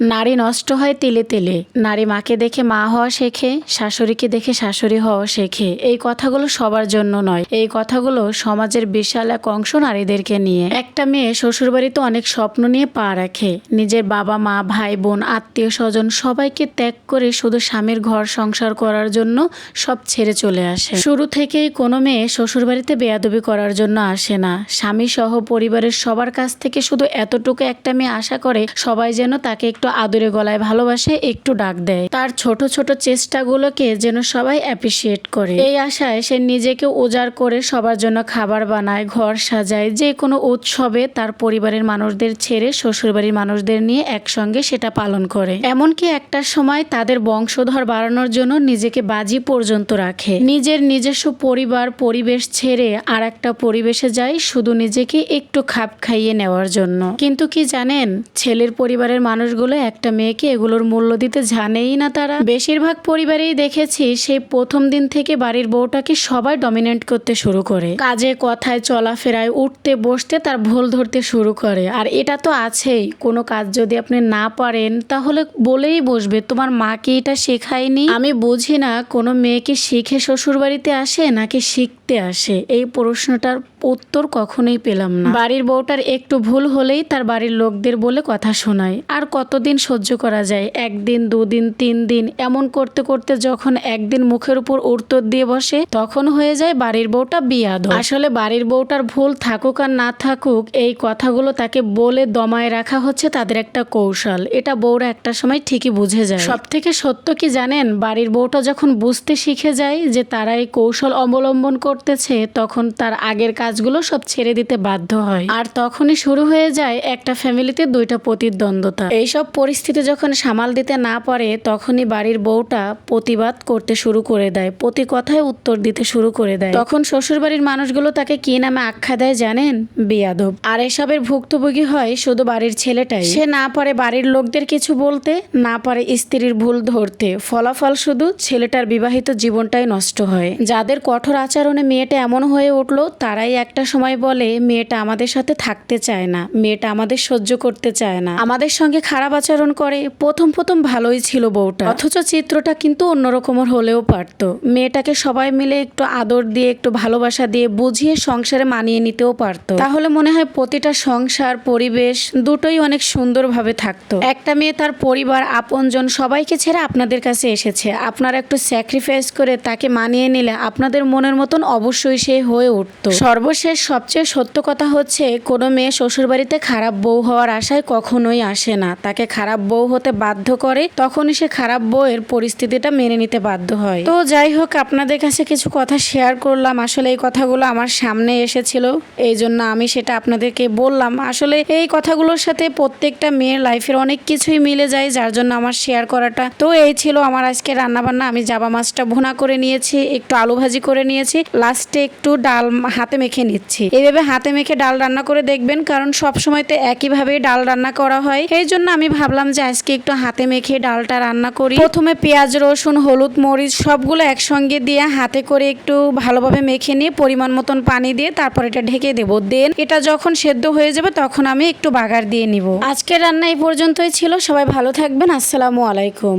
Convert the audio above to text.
নারী নষ্ট হয় তেলে তেলে। নারী মাকে দেখে মা হওয়া শেখে, শাশুড়িকে দেখে শাশুড়ি হওয়া শেখে। এই কথাগুলো সবার জন্য নয়। এই কথাগুলো সমাজের বিশাল এক অংশ নারীদেরকে নিয়ে। একটা মেয়ে শ্বশুরবাড়িতে অনেক স্বপ্ন নিয়ে পা রাখে। নিজের বাবা, মা, ভাই, বোন, আত্মীয়, স্বজন সবাইকে ত্যাগ করে শুধু স্বামীর ঘর সংসার করার জন্য সব ছেড়ে চলে আসে। শুরু থেকেই কোনো মেয়ে শ্বশুরবাড়িতে বেয়াদবি করার জন্য আসে না। স্বামী সহ পরিবারের সবার কাছ থেকে শুধু এতটুকু একটা মেয়ে আশা করে সবাই যেন তাকে একটু আদরে গলায় ভালোবাসে, একটু ডাক দেয়। তার ছোট ছোট চেষ্টাগুলোকে যেন সবাই অ্যাপ্রিসিয়েট করে। এই আশায় সে নিজেকে উজাড় করে সবার জন্য খাবার বানায়, ঘর সাজায়, যে কোনো উৎসবে তার পরিবারের মানুষদের ছেড়ে শ্বশুরবাড়ির মানুষদের নিয়ে একসঙ্গে সেটা পালন করে। এমনকি একটা সময় তাদের বংশধর বাড়ানোর জন্য নিজেকে বাজি পর্যন্ত রাখে। নিজের নিজস্ব পরিবার, পরিবেশ ছেড়ে আর একটা পরিবেশে যায় শুধু নিজেকে একটু খাপ খাইয়ে নেওয়ার জন্য। কিন্তু কি জানেন? ছেলের পরিবারের মানুষগুলো একটা মেয়েকে এগুলোর মূল্য দিতে জানেই না তারা। বেশিরভাগ পরিবারেই দেখেছি সেই প্রথম দিন থেকে বাড়ির বউটাকে সবাই ডমিনেট করতে শুরু করে। কাজে, কথায়, চলাফেরায়, উঠতে, বসতে তার ভুল ধরতে শুরু করে। আর এটা তো আছেই। কোনো কাজ যদি আপনি না পারেন, তাহলে বলেই বসবে, তোমার মাকে এটা শেখায়নি? আমি বুঝি না, কোনো মেয়েকে শিখে শ্বশুর বাড়িতে আসে, নাকি শিখতে আসে? এই প্রশ্নটার উত্তর কখনোই পেলাম না। বাড়ির বউটার একটু ভুল হলেই তার বাড়ির লোকদের বলে কথা শোনায়। আর কতদিন সহ্য করা যায়? একদিন, দুদিন তিন দিন এমন করতে করতে যখন একদিন মুখের উপর উত্তর দিয়ে বসে, তখন হয়ে যায় বাড়ির বউটা বিয়াদ আসলে বাড়ির বউটার ভুল থাকুক আর না থাকুক, এই কথাগুলো তাকে বলে দমায় রাখা হচ্ছে তাদের একটা কৌশল। এটা বউরা একটা সময় ঠিকই বুঝে যায়। সব থেকে সত্য কি জানেন? বাড়ির বউটা যখন বুঝতে শিখে যায় যে তারা এই কৌশল অবলম্বন করতেছে, তখন তার আগের কাজগুলো সব ছেড়ে দিতে বাধ্য হয়। আর তখনই শুরু হয়ে যায় একটা ফ্যামিলিতে দুইটা প্রতিদ্বন্দ্বতা। এইসব পরিস্থিতি যখন সামাল দিতে না পারে, তখনই বাড়ির বউটা প্রতিবাদ করতে শুরু করে দেয়, প্রতি কথায় উত্তর দিতে শুরু করে দেয়। তখন শ্বশুরবাড়ির মানুষগুলো তাকে কি নামে আখ্যা দেয় জানেন? বিয়াদব। আর এসবের ভুক্তভোগী হয় শুধু বাড়ির ছেলেটাই। সে না পারে বাড়ির লোকদের কিছু বলতে, না পারে স্ত্রীর ভুল ধরতে। ফলাফল শুধু ছেলেটার বিবাহিত জীবনটাই নষ্ট হয়। যাদের কঠোর আচরণে মেয়েটা এমন হয়ে উঠল, তারাই একটা সময় বলে, মেয়েটা আমাদের সাথে থাকতে চায় না। মেয়েটা আমাদের সহ্য করতে চায় না। আমাদের সঙ্গে খারাপ আচরণ করে, প্রথম প্রথম ভালোই ছিল বউটা। অথচ চিত্রটা কিন্তু অন্যরকমের হলেও পারতো। মেয়েটাকে সবাই মিলে একটু আদর দিয়ে, একটু ভালোবাসা দিয়ে বুঝিয়ে সংসারে মানিয়ে নিতেও পারতো। তাহলে মনে হয় প্রতিটা সংসার, পরিবেশ দুটোই অনেক সুন্দরভাবে থাকতো। একটা মেয়ে তার পরিবার, আপনজন সবাইকে ছেড়ে আপনাদের কাছে এসেছে। আপনারা একটু স্যাক্রিফাইস করে তাকে মানিয়ে নিলে আপনাদের মনের মতন অবশ্যই সে হয়ে উঠতো। সর্বশেষ সবচেয়ে সত্য কথা হচ্ছে, কোনো মেয়ে শ্বশুরবাড়িতে খারাপ বউ হওয়ার আশায় কখনোই আসে না। তাকে খারাপ বউ হতে বাধ্য করে, তখনই সে খারাপ বউয়ের পরিস্থিতিটা মেনে নিতে বাধ্য হয়। তো যাই হোক, আপনাদের কাছে কিছু কথা শেয়ার করলাম। আসলে এই কথাগুলো আমার সামনে এসেছিল, এই জন্য আমি সেটা আপনাদেরকে বললাম। আসলে এই কথাগুলোর সাথে প্রত্যেকটা মেয়ের লাইফের অনেক কিছুই মিলে যায়, যার জন্য আমার শেয়ার করাটা। তো এই ছিল আমার আজকে রান্নাবান্না। আমি জাবা মাছটা ভুনা করে নিয়েছি, একটু আলু ভাজি করে নিয়েছি। লাস্টে একটু ডাল হাতে মেখে নিচ্ছি। এইভাবে হাতে মেখে ডাল রান্না করে দেখবেন, কারণ সব সময় তো একইভাবেই ডাল রান্না করা হয়। এই জন্য আমি ভাবলাম যে আজকে একটু হাতে মেখে ডালটা রান্না করি। প্রথমে পেঁয়াজ, রসুন, হলুদ, মরিচ সবগুলো একসঙ্গে দিয়ে হাতে করে একটু ভালোভাবে মেখে নিয়ে পরিমাণ মতন পানি দিয়ে তারপর এটা ঢেকে দেবো। দেন এটা যখন সেদ্ধ হয়ে যাবে তখন আমি একটু বাগার দিয়ে নিব। আজকের রান্না এই পর্যন্তই ছিল। সবাই ভালো থাকবেন। আসসালামু আলাইকুম।